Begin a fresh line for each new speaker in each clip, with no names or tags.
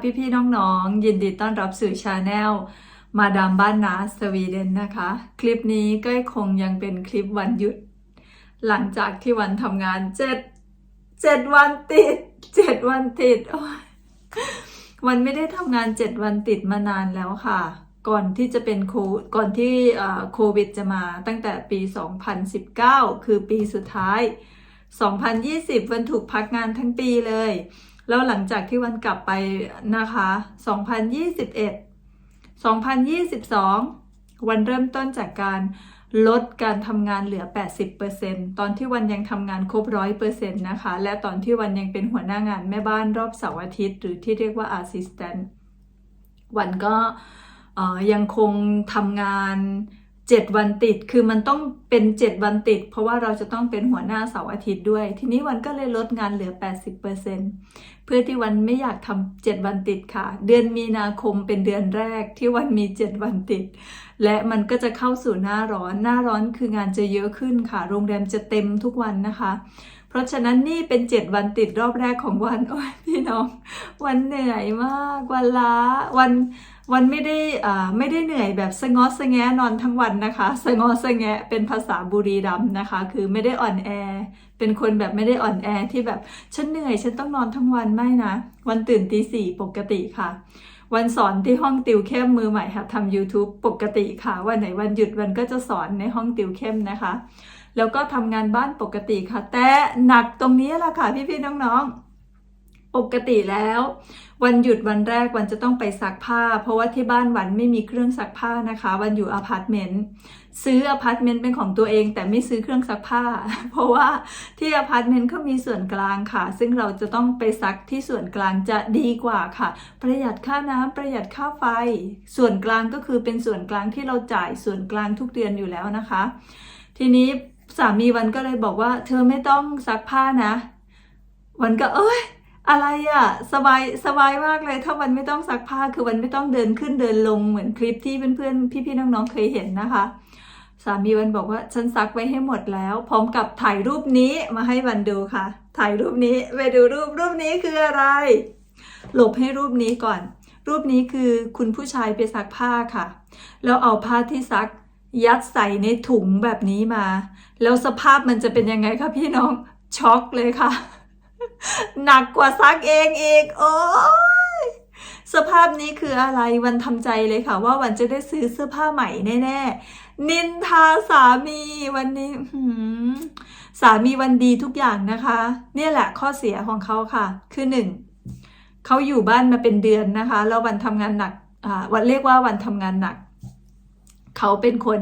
พี่พี่ๆน้องๆ ยินดีต้อนรับสู่ชาแนลมาดามบ้านนาสวีเดนนะคะ คลิปนี้ก็คงยังเป็นคลิปวันหยุด หลังจากที่วันทำงานเจ็ดเจ็ดวันติดเจ็ดวันติดวันไม่ได้ทำงานเจ็ดวันติดมานานแล้วค่ะ ก่อนที่จะเป็นโคก่อนที่โควิดจะมาตั้งแต่ปี 2019 คือปีสุดท้าย 2020 วันถูกพักงานทั้งปีเลย แล้วหลังจากที่วันกลับไปนะคะ 2021 2022 วันเริ่มต้นจากการลดการทำงานเหลือ 80%ตอนที่วันยังทำงานครบ 100%นะคะ และตอนที่วันยังเป็นหัวหน้างานแม่บ้านรอบเสาร์อาทิตย์ หรือที่เรียกว่า assistant วันก็ยังคงทำงาน 7วันติดคือมันต้องเป็น7วันติด เพราะว่าเราจะต้องเป็นหัวหน้าเสาร์อาทิตย์ด้วย ทีนี้วันก็เลยลดงานเหลือ 80%เพื่อที่วันไม่อยากทำ7วันติดค่ะ เดือนมีนาคมเป็นเดือนแรกที่วันมี7วันติด และมันก็จะเข้าสู่หน้าร้อนหน้าร้อนคืองานจะเยอะขึ้นค่ะ โรงแรมจะเต็มทุกวันนะคะ เพราะฉะนั้นนี่เป็น7วันติดรอบแรกของวันโอ้ยพี่น้อง วันเหนื่อยมาก วันล้าวันวันไม่ได้อ่าไม่ได้เหนื่อยแบบสงอสะแงนอนทั้งวันนะคะ สงอสะแงเป็นภาษาบุรีรัมนะคะ คือไม่ได้อ่อนแอ เป็นคนแบบไม่ได้อ่อนแอที่แบบฉันเหนื่อยฉันต้องนอนทั้งวันไม่นะ วันตื่นตีสี่ปกติค่ะ วันสอนที่ห้องติวเข้มมือใหม่ค่ะทำ YouTube ปกติค่ะ วันไหนวันหยุดวันก็จะสอนในห้องติวเข้มนะคะ แล้วก็ทำงานบ้านปกติค่ะ แต่หนักตรงนี้แหละค่ะพี่ๆน้องๆปกติแล้ว วันหยุดวันแรกวันจะต้องไปซักผ้า เพราะว่าที่บ้านวันไม่มีเครื่องซักผ้านะคะ วันอยู่อพาร์ตเมนต์ซื้ออพาร์ตเมนต์เป็นของตัวเอง แต่ไม่ซื้อเครื่องซักผ้า เพราะว่าที่อพาร์ตเมนต์เขามีส่วนกลางค่ะ ซึ่งเราจะต้องไปซักที่ส่วนกลางจะดีกว่าค่ะ ประหยัดค่าน้ำประหยัดค่าไฟ ส่วนกลางก็คือเป็นส่วนกลางที่เราจ่ายส่วนกลางทุกเดือนอยู่แล้วนะคะ ทีนี้ สามีวันก็เลยบอกว่า เธอไม่ต้องซักผ้านะ วันก็เอ้ยอะไรอะสบายสบายมากเลยถ้าวันไม่ต้องซักผ้าคือวันไม่ต้องเดินขึ้นเดินลงเหมือนคลิปที่เพื่อนๆพี่ๆน้องๆเคยเห็นนะคะ สามีวันบอกว่าฉันซักไว้ให้หมดแล้ว พร้อมกับถ่ายรูปนี้มาให้วันดูค่ะ ถ่ายรูปนี้ไปดูรูปรูปนี้คืออะไร หลบให้รูปนี้ก่อน รูปนี้คือคุณผู้ชายไปซักผ้าค่ะ แล้วเอาผ้าที่ซัก ยัดใส่ในถุงแบบนี้มา แล้วสภาพมันจะเป็นยังไงคะพี่น้องช็อกเลยค่ะ หนักกว่าซักเองอีก โอ้ยสภาพนี้คืออะไรวันทำใจเลยค่ะ ว่าวันจะได้ซื้อเสื้อผ้าใหม่แน่ๆ นินทาสามีวันนี้หสามีวันดีทุกอย่างนะคะ เนี่ยแหละข้อเสียของเขาค่ะ คือหนึ่งเขาอยู่บ้านมาเป็นเดือนนะคะ แล้ววันทำงานหนักอ่าวันเรียกว่าวันทำงานหนัก เขาเป็นคน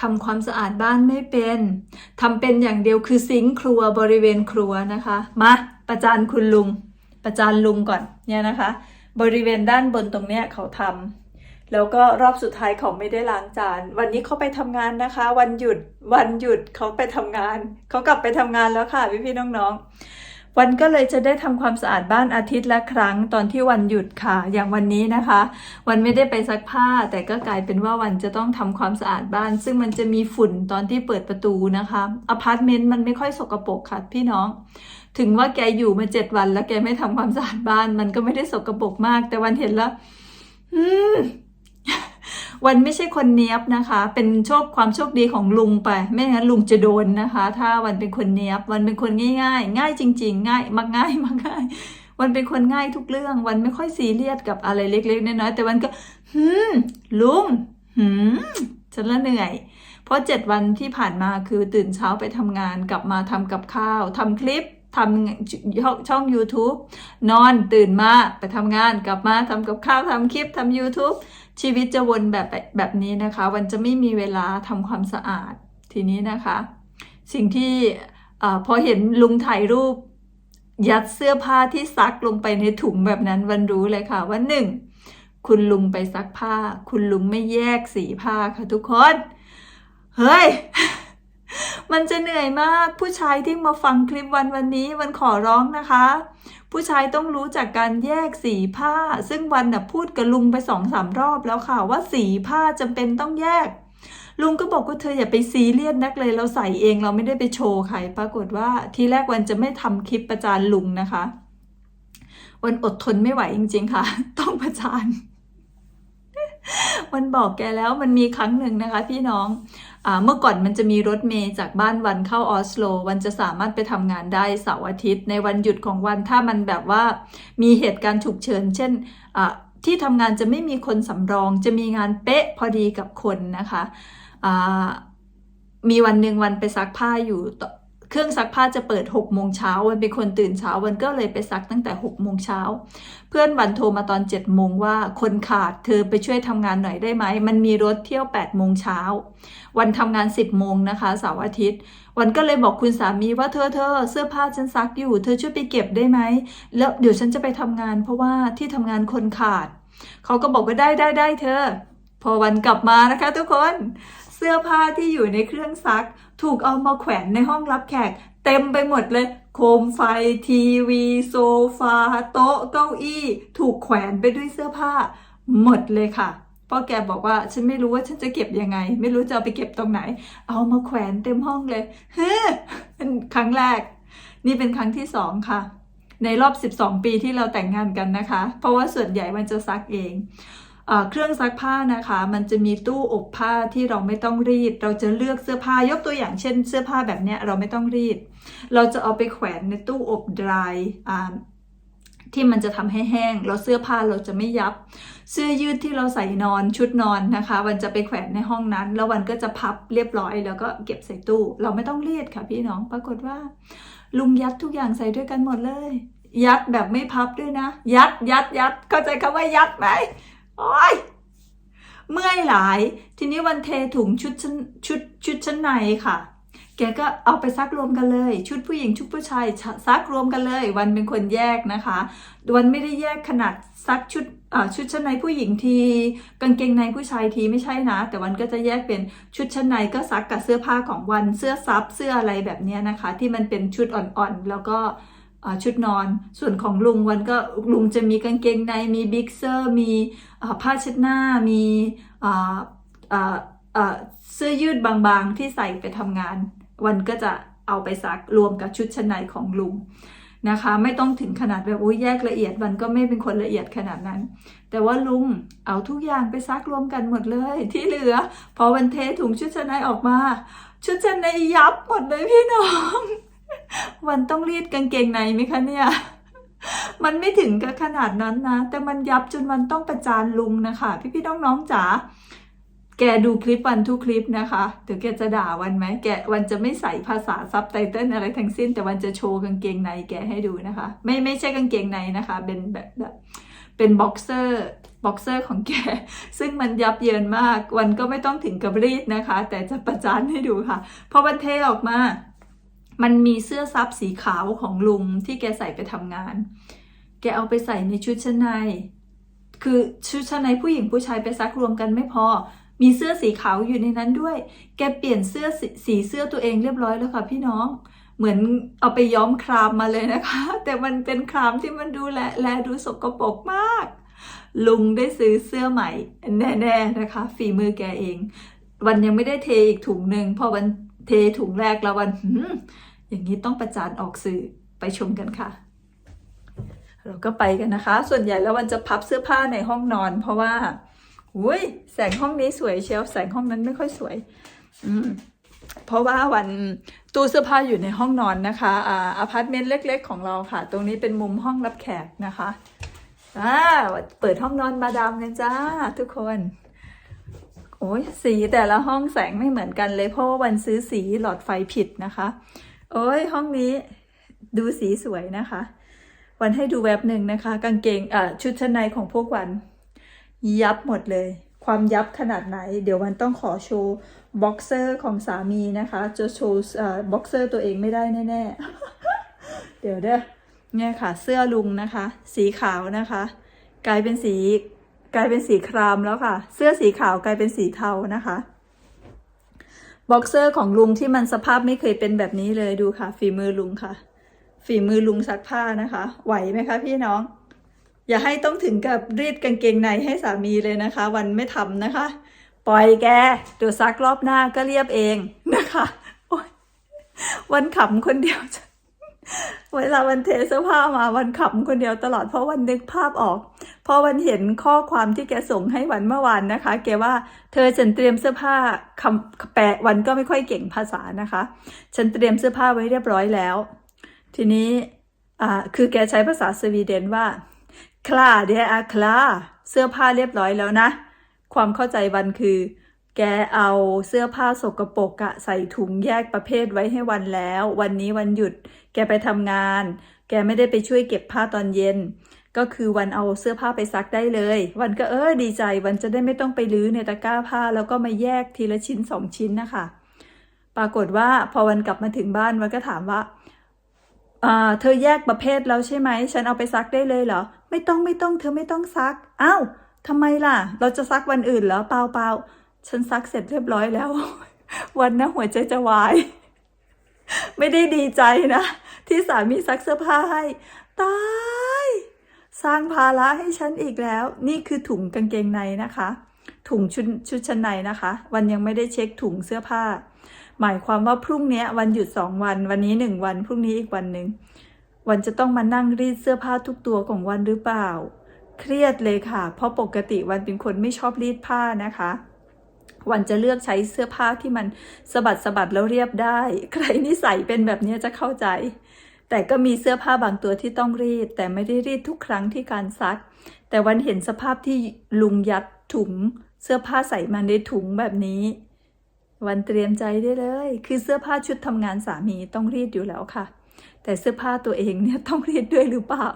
ทำความสะอาดบ้านไม่เป็นทำเป็นอย่างเดียวคือซิงครัวบริเวณครัวนะคะ มาประจานคุณลุง ประจานลุงก่อนเนี่ยนะคะ บริเวณด้านบนตรงเนี้ยเขาทำแล้วก็รอบสุดท้ายเขาไม่ได้ล้างจาน วันนี้เขาไปทำงานนะคะ วันหยุดวันหยุดเขาไปทำงาน เขากลับไปทำงานแล้วค่ะพี่พี่น้องๆ วันก็เลยจะได้ทำความสะอาดบ้านอาทิตย์ละครั้งตอนที่วันหยุดค่ะ อย่างวันนี้นะคะ วันไม่ได้ไปซักผ้า แต่ก็กลายเป็นว่าวันจะต้องทำความสะอาดบ้าน ซึ่งมันจะมีฝุ่นตอนที่เปิดประตูนะคะอพาร์ตเมนต์มันไม่ค่อยสกปรกค่ะพี่น้อง ถึงว่าแกอยู่มาเจ็ดวัน แล้วแกไม่ทำความสะอาดบ้าน มันก็ไม่ได้สกปรกมาก แต่วันเห็นแล้วอืม วันไม่ใช่คนเนี้ยบนะคะ เป็นโชคความโชคดีของลุงไป ไม่งั้นลุงจะโดนนะคะ ถ้าวันเป็นคนเนี้ยบ วันเป็นคนง่าย ๆ ง่ายจริง ๆ ง่ายมักง่ายมักง่าย วันเป็นคนง่ายทุกเรื่อง วันไม่ค่อยซีเรียสกับอะไรเล็กๆน้อยๆแต่วันก็หืมลุงหืมฉันละเหนื่อย เพราะเจ็ดวันที่ผ่านมาคือตื่นเช้าไปทำงานกลับมาทำกับข้าวทำคลิปทำช่อง YouTube นอนตื่นมาไปทำงานกลับมาทำกับข้าวทำคลิปทำ YouTube ชีวิตจะวนแบบแบบนี้นะคะ วันจะไม่มีเวลาทำความสะอาดทีนี้นะคะ สิ่งที่อพอเห็นลุงถ่ายรูป ยัดเสื้อผ้าที่ซักลงไปในถุงแบบนั้นวันรู้เลยค่ะว่าหนึ่งคุณลุงไปซักผ้า คุณลุงไม่แยกสีผ้าค่ะทุกคน เฮ้ย มันจะเหนื่อยมากผู้ชายที่มาฟังคลิปวันวันนี้วันขอร้องนะคะ ผู้ชายต้องรู้จากการแยกสีผ้า ซึ่งวันน่ะพูดกับลุงไปสองสามรอบแล้วค่ะว่าสีผ้าจำเป็นต้องแยก ลุงก็บอกว่าเธออย่าไปซีเรียสนักเลยเราใส่เองเราไม่ได้ไปโชว์ใครปรากฏว่าทีแรกวันจะไม่ทำคลิปประจานลุงนะคะ วันอดทนไม่ไหวจริง ๆ ค่ะ ต้องประจาน วันบอกแกแล้วมันมีครั้งหนึ่งนะคะ พี่น้องอเมื่อก่อนมันจะมีรถเมย์จากบ้านวันเข้าออสโลวันจะสามารถไปทำงานได้เสาร์อาทิตย์ ในวันหยุดของวันถ้ามันแบบว่ามีเหตุการณ์ฉุกเฉินเช่นที่ทำงานจะไม่มีคนสำรอง จะมีงานเป๊ะพอดีกับคนนะคะ มีวันหนึ่งวันไปซักผ้าอยู่ เครื่องซักผ้าจะเปิด6โมงเช้าวันเป็นคนตื่นเช้าวันก็เลยไปซักตั้งแต่6โมงเช้าเพื่อนวันโทรมาตอน7โมงว่าคนขาดเธอไปช่วยทำงานหน่อยได้ไหมมันมีรถเที่ยว8โมงเช้าวันทำงาน 10โมงนะคะเสาร์อาทิตย์ วันก็เลยบอกคุณสามีว่าเธอเธอเสื้อผ้าฉันซักอยู่ เธอช่วยไปเก็บได้ไหมแล้วเดี๋ยวฉันจะไปทำงาน เพราะว่าที่ทำงานคนขาดเขาก็บอกว่าได้ได้ได้เธอ พอวันกลับมานะคะ ทุกคนเสื้อผ้าที่อยู่ในเครื่องซัก ถูกเอามาแขวนในห้องรับแขก เต็มไปหมดเลย โคมไฟทีวี โซฟา โต๊ะเก้าอี้ ถูกแขวนไปด้วยเสื้อผ้า หมดเลยค่ะพ่อแกบอกว่าฉันไม่รู้ว่าฉันจะเก็บยังไง ไม่รู้จะเอาไปเก็บตรงไหน เอามาแขวนเต็มห้องเลยเฮ้เป็นครั้งแรก นี่เป็นครั้งที่สองค่ะ ในรอบ 12 ปีที่เราแต่งงานกันนะคะ เพราะว่าส่วนใหญ่มันจะซักเอง เครื่องซักผ้านะคะ มันจะมีตู้อบผ้าที่เราไม่ต้องรีด เราจะเลือกเสื้อผ้ายกตัวอย่างเช่น เสื้อผ้าแบบเนี้ยเราไม่ต้องรีด เราจะเอาไปแขวนในตู้อบดรายที่มันจะทำให้แห้งแล้วเสื้อผ้าเราจะไม่ยับ เสื้อยืดที่เราใส่นอนชุดนอนนะคะวันจะไปแขวนในห้องนั้น แล้ววันก็จะพับเรียบร้อย แล้วก็เก็บใส่ตู้ เราไม่ต้องรีดค่ะพี่น้องปรากฏว่า ลุงยัดทุกอย่างใส่ด้วยกันหมดเลย ยัดแบบไม่พับด้วยนะ ยัดยัดยัดเข้าใจคำว่ายัดไหม โอ้ยเมื่อยหลาย ทีนี้วันเทถุงชุดชั้นชุดชุดชั้นในค่ะ แกก็เอาไปซักรวมกันเลย ชุดผู้หญิงชุดผู้ชายซักรวมกันเลย วันเป็นคนแยกนะคะ วันไม่ได้แยกขนาดซักชุดชุดชั้นในผู้หญิงที กางเกงในผู้ชายทีไม่ใช่นะ แต่วันก็จะแยกเป็นชุดชั้นในก็ซักกับเสื้อผ้าของวันเสื้อซับเสื้ออะไรแบบนี้นะคะ ที่มันเป็นชุดอ่อนๆแล้วก็ ชุดนอน ส่วนของลุงวันก็ลุงจะมีกางเกงในมีบิ๊กเซอร์มีผ้าเช็ดหน้ามีเสื้อยืดบางๆที่ใส่ไปทำงาน วันก็จะเอาไปซักรวมกับชุดชั้นในของลุงนะคะ ไม่ต้องถึงขนาดแบบโอ้ยแยกละเอียดวันก็ไม่เป็นคนละเอียดขนาดนั้น แต่ว่าลุงเอาทุกอย่างไปซักรวมกันหมดเลย ที่เหลือ พอวันเทถุงชุดชั้นในออกมา ชุดชั้นในยับหมดเลยพี่น้อง วันต้องรีดกางเกงในไหมคะเนี่ย มันไม่ถึงกับขนาดนั้นนะ แต่มันยับจนวันต้องประจานลุงนะคะพี่พี่ๆน้องๆจ๋า แกดูคลิปวันทุกคลิปนะคะเดี๋ยวแกจะด่าวันไหม แกวันจะไม่ใส่ภาษาซับไตเติลอะไรทั้งสิ้น แต่วันจะโชว์กางเกงในแกให้ดูนะคะ ไม่ไม่ใช่กางเกงในนะคะ เป็นแบบแบบเป็นบ็อกเซอร์บ็อกเซอร์ของแก ซึ่งมันยับเยินมาก วันก็ไม่ต้องถึงกับรีดนะคะ แต่จะประจานให้ดูค่ะ พอวันเทออกมา มันมีเสื้อซับสีขาวของลุงที่แกใส่ไปทำงาน แกเอาไปใส่ในชุดชั้นใน คือชุดชั้นในผู้หญิงผู้ชายไปซักรวมกันไม่พอ มีเสื้อสีขาวอยู่ในนั้นด้วย แกเปลี่ยนเสื้อสสีเสื้อตัวเองเรียบร้อยแล้วค่ะพี่น้อง เหมือนเอาไปย้อมครามมาเลยนะคะ แต่มันเป็นครามที่มันดูแลแลดูสกปรกมาก ลุงได้ซื้อเสื้อใหม่ แน่ๆนะคะ ฝีมือแกเอง วันยังไม่ได้เทอีกถุงหนึ่งพอวันเทถุงแรกแล้ววัน อย่างนี้ต้องประจานออกสื่อไปชมกันค่ะ เราก็ไปกันนะคะ ส่วนใหญ่แล้ววันจะพับเสื้อผ้าในห้องนอน เพราะว่าอุ้ยแสงห้องนี้สวยเชียวแสงห้องนั้นไม่ค่อยสวย อืมเพราะว่าวันตู้เสื้อผ้าอยู่ในห้องนอนนะคะอ่าอพาร์ตเมนต์เล็ก ๆ ของเราค่ะ ตรงนี้เป็นมุมห้องรับแขกนะคะอ่าเปิดห้องนอนมาดามกันจ้าทุกคนโอ้ยสีแต่ละห้องแสงไม่เหมือนกันเลยเพราะว่าวันซื้อสีหลอดไฟผิดนะคะ โอ้ยห้องนี้ดูสีสวยนะคะ วันให้ดูแว็บหนึ่งนะคะ กางเกงอ่าชุดชั้นในของพวกวัน ยับหมดเลย ความยับขนาดไหน เดี๋ยววันต้องขอโชว์บ็อกเซอร์ของสามีนะคะจะโชว์อ่าบ็อกเซอร์ตัวเองไม่ได้แน่ๆ เดี๋ยวเด้อเนี่ยค่ะ เสื้อลุงนะคะ สีขาวนะคะ กลายเป็นสีกลายเป็นสีครามแล้วค่ะ เสื้อสีขาวกลายเป็นสีเทานะคะ บ็อกเซอร์ของลุงที่มันสภาพไม่เคยเป็นแบบนี้เลยดูค่ะ ฝีมือลุงค่ะ ฝีมือลุงซักผ้านะคะ ไหวไหมคะพี่น้อง อย่าให้ต้องถึงกับรีดกางเกงในให้สามีเลยนะคะ วันไม่ทำนะคะ ปล่อยแกเดี๋ยวซักรอบหน้าก็เรียบเองนะคะวันขำคนเดียว เวลาวันเทเสื้อผ้ามาวันขำคนเดียวตลอดเพราะวันนึกภาพออกพอวันเห็นข้อความที่แกส่งให้วันเมื่อวานนะคะ แกว่าเธอฉันเตรียมเสื้อผ้าคำแปลวันก็ไม่ค่อยเก่งภาษานะคะ ฉันเตรียมเสื้อผ้าไว้เรียบร้อยแล้ว ทีนี้อ่าคือแกใช้ภาษาสวีเดนว่าคลาเดียอาคลาเสื้อผ้าเรียบร้อยแล้วนะ ความเข้าใจวันคือ แกเอาเสื้อผ้าสกปรกอะใส่ถุงแยกประเภทไว้ให้วันแล้ว วันนี้วันหยุด แกไปทำงาน แกไม่ได้ไปช่วยเก็บผ้าตอนเย็น ก็คือวันเอาเสื้อผ้าไปซักได้เลย วันก็เออดีใจ วันจะได้ไม่ต้องไปลื้อในตะกร้าผ้า แล้วก็มาแยกทีละชิ้นสองชิ้นนะคะ ปรากฏว่าพอวันกลับมาถึงบ้านวันก็ถามว่าอ่าเธอแยกประเภทแล้วใช่ไหม ฉันเอาไปซักได้เลยเหรอ ไม่ต้องไม่ต้อง เธอไม่ต้องซัก อ้าวทำไมล่ะ เราจะซักวันอื่นเหรอเปล่าเปล่า ฉันซักเสร็จเรียบร้อยแล้ว วันนะหัวใจจะวาย ไม่ได้ดีใจนะ ที่สามีซักเสื้อผ้าให้ตายสร้างภาระให้ฉันอีกแล้ว นี่คือถุงกางเกงในนะคะ ถุงชุดชุดชั้นในนะคะ วันยังไม่ได้เช็คถุงเสื้อผ้า หมายความว่าพรุ่งนี้วันหยุดสองวัน วันนี้หนึ่งวันพรุ่งนี้อีกวันหนึ่งวันจะต้องมานั่งรีดเสื้อผ้าทุกตัวของวันหรือเปล่า เครียดเลยค่ะ เพราะปกติวันเป็นคนไม่ชอบรีดผ้านะคะ วันจะเลือกใช้เสื้อผ้าที่มันสะบัดสะบัดแล้วเรียบได้ ใครนิสัยเป็นแบบนี้จะเข้าใจ แต่ก็มีเสื้อผ้าบางตัวที่ต้องรีด แต่ไม่ได้รีดทุกครั้งที่การซัก แต่วันเห็นสภาพที่ลุงยัดถุง เสื้อผ้าใส่มาในถุงแบบนี้ วันเตรียมใจได้เลย คือเสื้อผ้าชุดทำงานสามีต้องรีดอยู่แล้วค่ะ แต่เสื้อผ้าตัวเองเนี่ยต้องรีดด้วยหรือเปล่า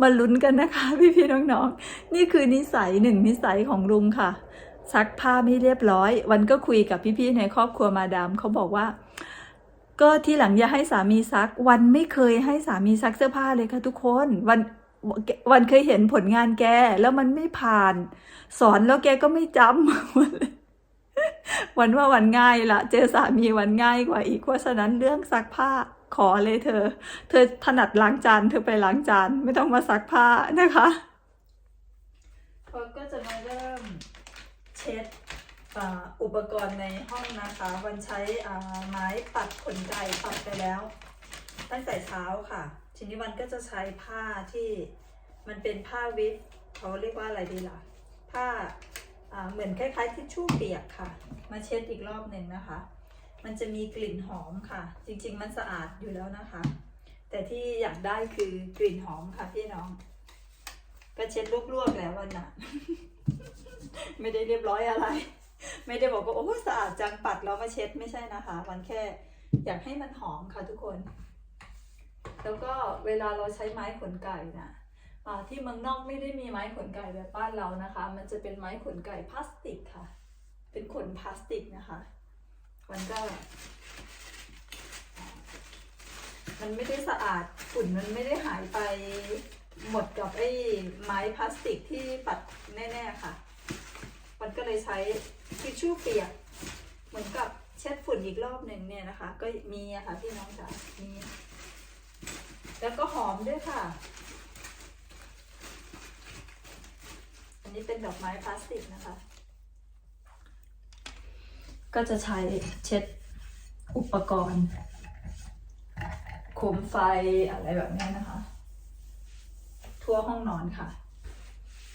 มาลุ้นกันนะคะพี่พี่ๆน้องๆนี่คือนิสัยหนึ่งนิสัยของลุงค่ะ ซักผ้าไม่เรียบร้อย วันก็คุยกับพี่ๆในครอบครัวมาดามเขาบอกว่า ก็ที่หลังอย่าให้สามีซัก วันไม่เคยให้สามีซักเสื้อผ้าเลยค่ะทุกคนวันวันเคยเห็นผลงานแกแล้วมันไม่ผ่าน สอนแล้วแกก็ไม่จำวันว่าวันง่ายละเจอสามีวันง่ายกว่าอีกเพราะฉะนั้นเรื่องซักผ้าขอเลยเธอ เธอถนัดล้างจานเธอไปล้างจานไม่ต้องมาซักผ้านะคะก็จะมาเริ่ม เช็ดอุปกรณ์ในห้องนะคะวันใช้ไม้ปัดขนไก่ปัดไปแล้ว ตั้งแต่เช้าค่ะ ทีนี้วันก็จะใช้ผ้าที่มันเป็นผ้าวิทเขาเรียกว่าอะไรดีล่ะ ผ้าอ่าเหมือนคล้ายๆทิชชู่เปียกค่ะ มาเช็ดอีกรอบหนึ่งนะคะ มันจะมีกลิ่นหอมค่ะ จริงๆ มันสะอาดอยู่แล้วนะคะ แต่ที่อยากได้คือกลิ่นหอมค่ะพี่น้อง ก็เช็ดลวกๆแล้ววันน่ะ ไม่ได้เรียบร้อยอะไร ไม่ได้บอกว่าโอ้สะอาดจังปัดแล้วมาเช็ดไม่ใช่นะคะวันแค่อยากให้มันหอมค่ะทุกคน แล้วก็เวลาเราใช้ไม้ขนไก่นะอ่าที่เมืองนอกไม่ได้มีไม้ขนไก่แบบบ้านเรานะคะ มันจะเป็นไม้ขนไก่พลาสติกค่ะ เป็นขนพลาสติกนะคะ มันก็ มันไม่ได้สะอาดฝุ่นมันไม่ได้หายไป หมดกับไอ้ไม้พลาสติกที่ปัดแน่ๆค่ะ มันก็เลยใช้ทิชชู่เปียก เหมือนกับเช็ดฝุ่นอีกรอบหนึ่งเนี่ยนะคะ ก็มีอะค่ะพี่น้องจ๋ามีแล้วก็หอมด้วยค่ะ อันนี้เป็นดอกไม้พลาสติกนะคะ ก็จะใช้เช็ดอุปกรณ์โคมไฟอะไรแบบนี้นะคะ ทั่วห้องนอนค่ะ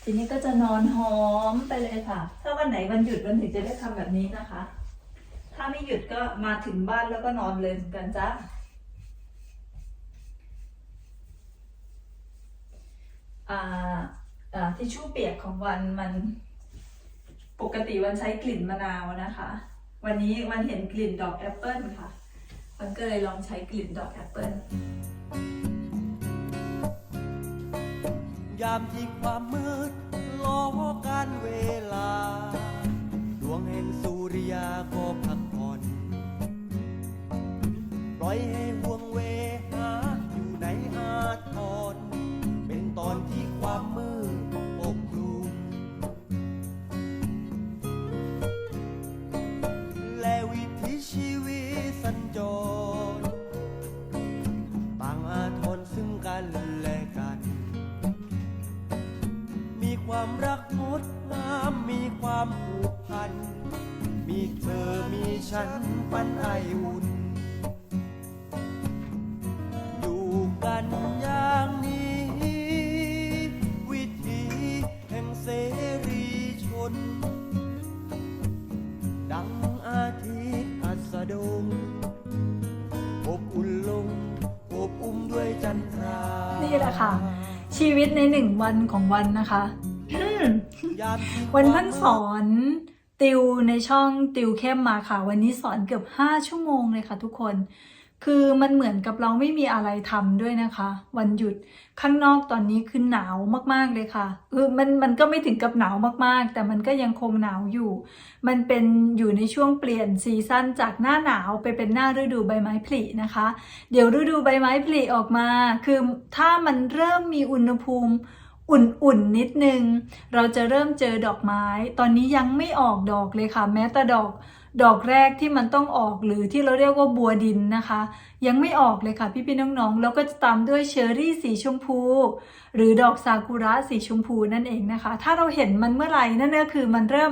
ทีนี้ก็จะนอนหอมไปเลยค่ะ ถ้าวันไหนวันหยุดวันถึงจะได้ทำแบบนี้นะคะ ถ้าไม่หยุดก็มาถึงบ้านแล้วก็นอนเลยเหมือนกันจ้าอ่าอ่าทิชชู่เปียกของวันมันปกติวันใช้กลิ่นมะนาวนะคะ วันนี้วันเห็นกลิ่นดอกแอปเปิลค่ะ มันก็เลยลองใช้กลิ่นดอกแอปเปิล
ยามที่ความมืดล้อการเวลา ดวงแห่งสุริยาก็พักผ่อนปล่อยให้ ความรักงดงามมีความผูกพัน มีเธอมีฉันปันไออุ่น อยู่กันอย่างนี้ วิถีแห่งเสรีชน ดังอาทิตย์อัสดง อบอุ่นลง อบอุ่มด้วยจันทรา
นี่แหละค่ะ ชีวิตในหนึ่งวันของวันนะคะ
ยามที่
วันสอนติวในช่องติวเข้มมาค่ะ วันนี้สอนเกือบ 5 ชั่วโมงเลยค่ะทุกคน คือมันเหมือนกับเราไม่มีอะไรทำด้วยนะคะ วันหยุดข้างนอกตอนนี้คือหนาวมากๆเลยค่ะเออมันมันก็ไม่ถึงกับหนาวมากๆ แต่มันก็ยังคงหนาวอยู่ มันเป็นอยู่ในช่วงเปลี่ยนซีซั่นจากหน้าหนาวไปเป็นหน้าฤดูใบไม้ผลินะคะ เดี๋ยวฤดูใบไม้ผลิออกมา คือถ้ามันเริ่มมีอุณหภูมิ อุ่นๆนิดนึง เราจะเริ่มเจอดอกไม้ ตอนนี้ยังไม่ออกดอกเลยค่ะ แม้แต่ดอกดอกแรกที่มันต้องออกหรือที่เราเรียกว่าบัวดินนะคะ ยังไม่ออกเลยค่ะพี่ๆน้องๆแล้วก็จะตามด้วยเชอร์รี่สีชมพู หรือดอกซากุระสีชมพูนั่นเองนะคะ ถ้าเราเห็นมันเมื่อไหร่นั่นก็คือมันเริ่ม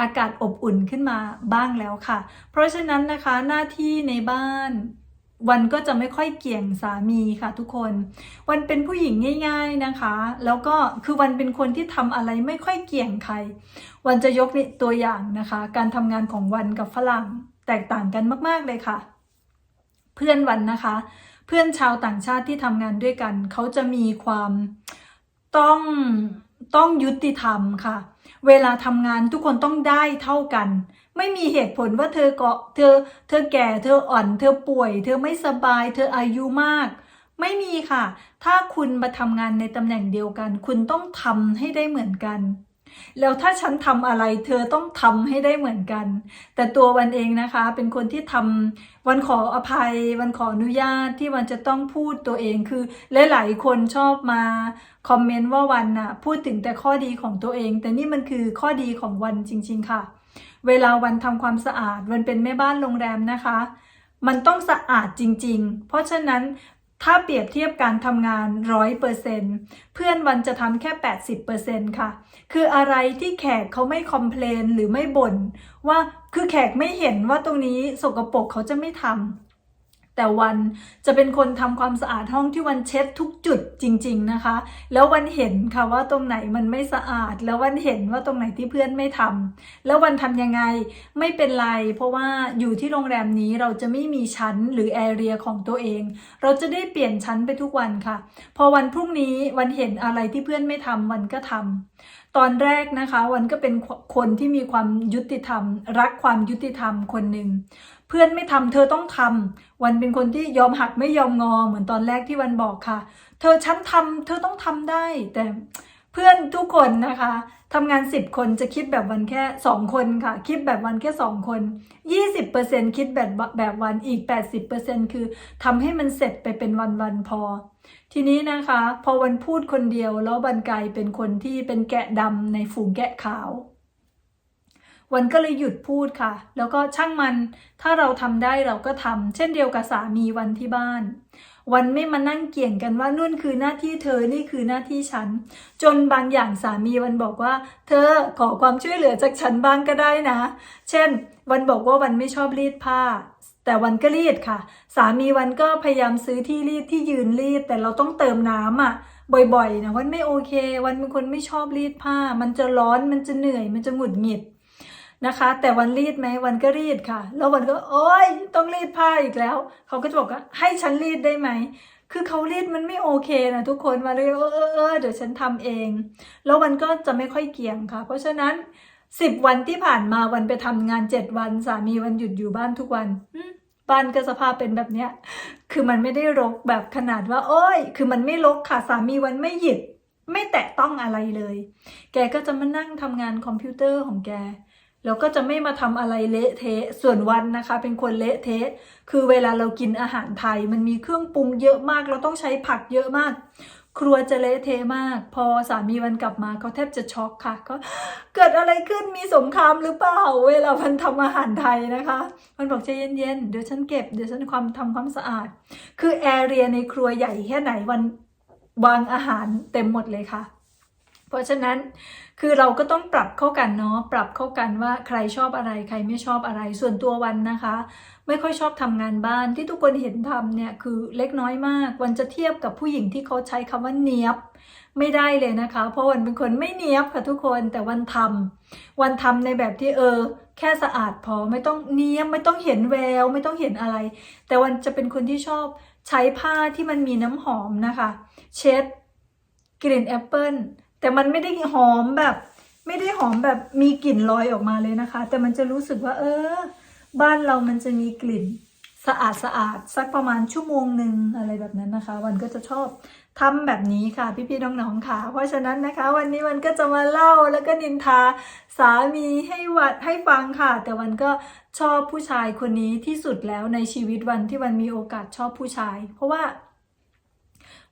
อากาศอบอุ่นขึ้นมาบ้างแล้วค่ะ เพราะฉะนั้นนะคะหน้าที่ในบ้าน วันก็จะไม่ค่อยเกี่ยงสามีค่ะทุกคน วันเป็นผู้หญิงง่าย ๆนะคะ แล้วก็คือวันเป็นคนที่ทำอะไรไม่ค่อยเกี่ยงใคร วันจะยกตัวอย่างนะคะ การทำงานของวันกับฝรั่งแตกต่างกันมากๆเลยค่ะ เพื่อนวันนะคะ เพื่อนชาวต่างชาติที่ทำงานด้วยกัน เขาจะมีความต้องต้องยุติธรรมค่ะ เวลาทำงานทุกคนต้องได้เท่ากัน ไม่มีเหตุผลว่าเธอเกาะเธอ เธอแก่ เธออ่อน เธอป่วย เธอไม่สบาย เธออายุมาก ไม่มีค่ะ ถ้าคุณมาทำงานในตำแหน่งเดียวกัน คุณต้องทำให้ได้เหมือนกัน แล้วถ้าฉันทำอะไร เธอต้องทำให้ได้เหมือนกัน แต่ตัววันเองนะคะ เป็นคนที่ทำวันขออภัย วันขออนุญาตที่วันจะต้องพูดตัวเองคือหลายๆคนชอบมาคอมเมนต์ว่าวันน่ะพูดถึงแต่ข้อดีของตัวเอง แต่นี่มันคือข้อดีของวันจริง ๆ ค่ะ เวลาวันทำความสะอาดวันเป็นแม่บ้านโรงแรมนะคะ มันต้องสะอาดจริง ๆ เพราะฉะนั้นถ้าเปรียบเทียบการทำงานร้อยเปอร์เซ็นเพื่อนวันจะทำแค่ 80%ค่ะ คืออะไรที่แขกเขาไม่คอมเพลนหรือไม่บ่นว่าคือแขกไม่เห็นว่าตรงนี้สกปรกเขาจะไม่ทำ แต่วันจะเป็นคนทำความสะอาดห้องที่วันเช็ดทุกจุดจริง ๆนะคะ แล้ววันเห็นค่ะว่าตรงไหนมันไม่สะอาด แล้ววันเห็นว่าตรงไหนที่เพื่อนไม่ทำแล้ววันทำยังไงไม่เป็นไร เพราะว่าอยู่ที่โรงแรมนี้เราจะไม่มีชั้นหรือแอเรียของตัวเอง เราจะได้เปลี่ยนชั้นไปทุกวันค่ะ พอวันพรุ่งนี้วันเห็นอะไรที่เพื่อนไม่ทำวันก็ทำตอนแรกนะคะวันก็เป็นคนที่มีความยุติธรรม รักความยุติธรรมคนหนึ่ง พื่อนไม่ทำเธอต้องทำวันเป็นคนที่ยอมหักไม่ยอมงอเหมือนตอนแรกที่วันบอกค่ะ เธอฉันทำเธอต้องทำได้ แต่เพื่อนทุกคนนะคะทำงาน 10 คนจะคิดแบบวันแค่ 2 คนค่ะ คิดแบบวันแค่ 2 คน 20%คิดแบบแบบวันอีก 80%คือทำให้มันเสร็จไปเป็นวันๆพอ ทีนี้นะคะ พอวันพูดคนเดียวแล้วบันไกลเป็นคนที่เป็นแกะดำในฝูงแกะขาว วันก็เลยหยุดพูดค่ะ แล้วก็ช่างมัน ถ้าเราทำได้เราก็ทำเช่นเดียวกับสามีวันที่บ้าน วันไม่มานั่งเกี่ยงกันว่านู่นคือหน้าที่เธอนี่คือหน้าที่ฉัน จนบางอย่างสามีวันบอกว่า เธอขอความช่วยเหลือจากฉันบ้างก็ได้นะ เช่น วันบอกว่าวันไม่ชอบรีดผ้าแต่วันก็รีดค่ะ สามีวันก็พยายามซื้อที่รีดที่ยืนรีด แต่เราต้องเติมน้ำอะ บ่อยๆนะวันไม่โอเค วันเป็นคนไม่ชอบรีดผ้า มันจะร้อนมันจะเหนื่อยมันจะหงุดหงิด นะคะ แต่วันรีดไหมวันก็รีดค่ะ แล้ววันก็โอ๊ยต้องรีดผ้าอีกแล้ว เขาก็จะบอกว่าให้ฉันรีดได้ไหมคือเขารีดมันไม่โอเคนะทุกคนมาเลยเออเออเออเดี๋ยวฉันทำเอง แล้ววันก็จะไม่ค่อยเกี่ยงค่ะ เพราะฉะนั้นสิบวันที่ผ่านมาวันไปทำงานเจ็ดวันสามีวันหยุดอยู่บ้านทุกวันบ้านก็สภาพเป็นแบบเนี้ย คือมันไม่ได้รกแบบขนาดว่า โอ้ย คือมันไม่รกค่ะสามีวันไม่หยิบไม่แตะต้องอะไรเลย แกก็จะมานั่งทำงานคอมพิวเตอร์ของแก แล้วก็จะไม่มาทำอะไรเละเทะส่วนวันนะคะ เป็นคนเละเทะ คือเวลาเรากินอาหารไทย มันมีเครื่องปรุงเยอะมาก เราต้องใช้ผักเยอะมาก ครัวจะเละเทะมาก พอสามีวันกลับมาเขาแทบจะช็อกค่ะก็เกิดอะไรขึ้นมีสงครามหรือเปล่า เวลามันทำอาหารไทยนะคะ มันบอกใจเย็นๆเดี๋ยวฉันเก็บเดี๋ยวฉันความทำความสะอาด คือแอเรียในครัวใหญ่แค่ไหนวันวางอาหารเต็มหมดเลยค่ะ เพราะฉะนั้นคือเราก็ต้องปรับเข้ากันเนาะปรับเข้ากันว่าใครชอบอะไรใครไม่ชอบอะไรส่วนตัววันนะคะ ไม่ค่อยชอบทำงานบ้านที่ทุกคนเห็นทำเนี่ยคือเล็กน้อยมากวันจะเทียบกับผู้หญิงที่เขาใช้คำว่าเนียบไม่ได้เลยนะคะ เพราะวันเป็นคนไม่เนียบค่ะทุกคนแต่วันทำวันทำในแบบที่เออ แค่สะอาดพอไม่ต้องเนียบไม่ต้องเห็นแวว ไม่ต้องเห็นอะไร แต่วันจะเป็นคนที่ชอบใช้ผ้าที่มันมีน้ำหอมนะคะ เช็ดกลิ่นแอปเปิล แต่มันไม่ได้หอมแบบ ไม่ได้หอมแบบมีกลิ่นลอยออกมาเลยนะคะ แต่มันจะรู้สึกว่า เออ บ้านเรามันจะมีกลิ่นสะอาดสะอาดสักประมาณชั่วโมงหนึ่งอะไรแบบนั้นนะคะ วันก็จะชอบทำแบบนี้ค่ะ พี่ๆน้องๆค่ะ เพราะฉะนั้นนะคะ วันนี้วันก็จะมาเล่าแล้วก็นินทาสามีให้วัดให้ฟังค่ะ แต่วันก็ชอบผู้ชายคนนี้ที่สุดแล้วในชีวิตวันที่วันมีโอกาสชอบผู้ชาย เพราะว่า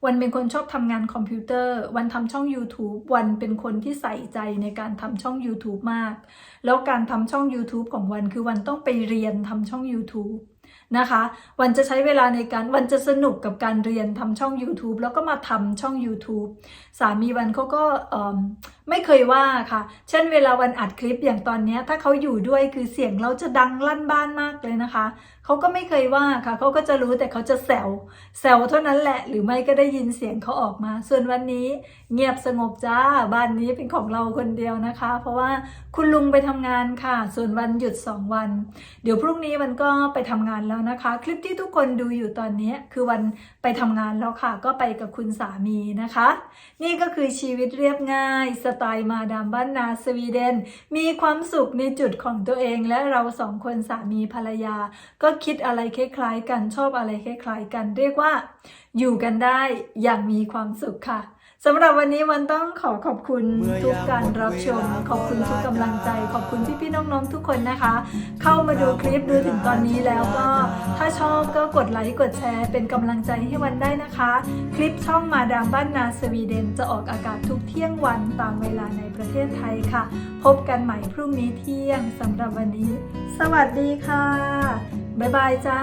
วันเป็นคนชอบทำงานคอมพิวเตอร์ วันทำช่อง YouTube วันเป็นคนที่ใส่ใจในการทำช่อง YouTube มาก แล้วการทำช่อง YouTube ของวันคือวันต้องไปเรียนทำช่อง YouTube นะคะ วันจะใช้เวลาในการวันจะสนุกกับการเรียนทำช่อง YouTube แล้วก็มาทำช่อง YouTube สามีวันเขาก็ไม่เคยว่าค่ะ เช่นเวลาวันอัดคลิปอย่างตอนนี้ถ้าเขาอยู่ด้วยคือเสียงเราจะดังลั่นบ้านมากเลยนะคะ เขาก็ไม่เคยว่าค่ะ เขาก็จะรู้แต่เขาจะแซวแซวเท่านั้นแหละ หรือไม่ก็ได้ยินเสียงเขาออกมา ส่วนวันนี้เงียบสงบจ้า บ้านนี้เป็นของเราคนเดียวนะคะ เพราะว่าคุณลุงไปทำงานค่ะ ส่วนวันหยุด 2 วัน เดี๋ยวพรุ่งนี้มันก็ไปทำงานแล้วนะคะ คลิปที่ทุกคนดูอยู่ตอนนี้คือวันไปทำงานแล้วค่ะ ก็ไปกับคุณสามีนะคะ นี่ก็คือชีวิตเรียบง่าย สไตล์มาดามบ้านนาสวีเดน มีความสุขในจุดของตัวเองและเราสองคนสามีภรรยา ก็คิดอะไรคล้ายๆ กันชอบอะไรคล้ายๆ กัน เรียกว่า อยู่กันได้อย่างมีความสุขค่ะ สำหรับวันนี้วันต้องขอขอบคุณทุกการรับชม ขอบคุณทุกกำลังใจ ขอบคุณพี่ๆน้องๆทุกคนนะคะ เข้ามาดูคลิปดูถึงตอนนี้แล้วก็ ถ้าชอบก็กดไลค์กดแชร์ เป็นกำลังใจให้วันได้นะคะ คลิปช่องมาดามบ้านนาสวีเดน จะออกอากาศทุกเที่ยงวันตามเวลาในประเทศไทยค่ะ พบกันใหม่พรุ่งนี้เที่ยงสำหรับวันนี้ สวัสดีค่ะบ๊ายบายจ้า